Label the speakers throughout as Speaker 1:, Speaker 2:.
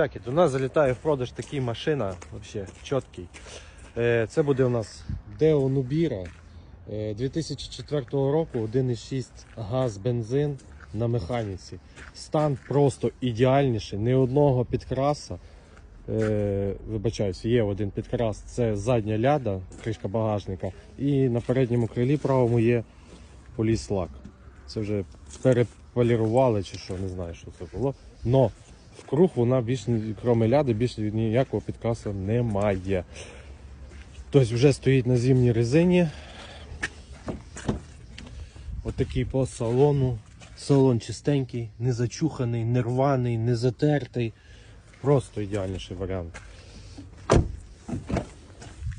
Speaker 1: Так, до нас залітає в продаж такий машина, взагалі чіткий. Е, Це буде у нас Deo Nubira е, 2004 року, 1,6 газ, бензин на механіці. Стан просто ідеальніший, ні одного підкраса. Е, Вибачаюся, є один підкрас, це задня ляда, кришка багажника. І на передньому крилі правому є поліс-лак. Це вже переполірували чи що, не знаю, що це було. Но в круг вона більше, крім ляди, більше ніякого підкрасу немає. Тобто вже стоїть на зимній резині. Отакий по салону. Салон чистенький, не зачуханий, не рваний, не затертий. Просто ідеальніший варіант.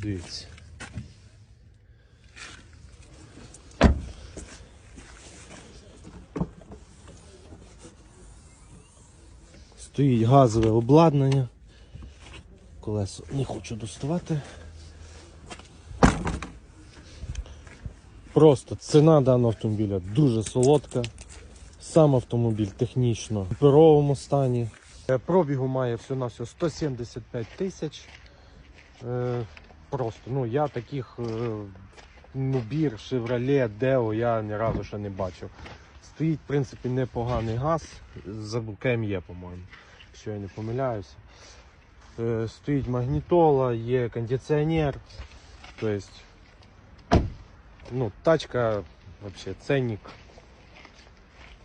Speaker 1: Дивіться. Стоїть газове обладнання. Колесо не хочу доставати. Просто ціна даного автомобіля дуже солодка. Сам автомобіль технічно в суперовому стані. Е, Пробігу має все на все 175 тисяч. Е, Просто, ну я таких е, Нубір, Chevrolet, Deo я ні разу ще не бачив. Стоїть, в принципі, непоганий газ. За букем є, по-моєму, якщо я не помиляюся. Е, Стоїть магнітола, є кондиціонер. Тобто, ну, тачка, взагалі, ценник.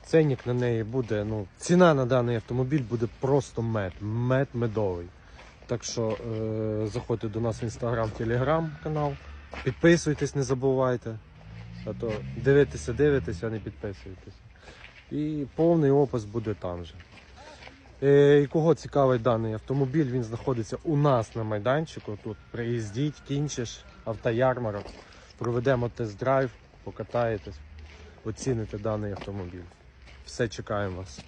Speaker 1: Ценник на неї буде, ну, ціна на даний автомобіль буде просто мед, мед медовий. Так що е, заходьте до нас в інстаграм, телеграм канал, підписуйтесь, не забувайте. А то дивитеся, дивитеся, а не підписуйтесь. І повний опис буде там же. Е, і кого цікавить даний автомобіль, він знаходиться у нас на майданчику. Тут приїздіть, кінчиш, автоярмарок, проведемо тест-драйв, покатаєтесь, оціните даний автомобіль. Все чекаємо вас.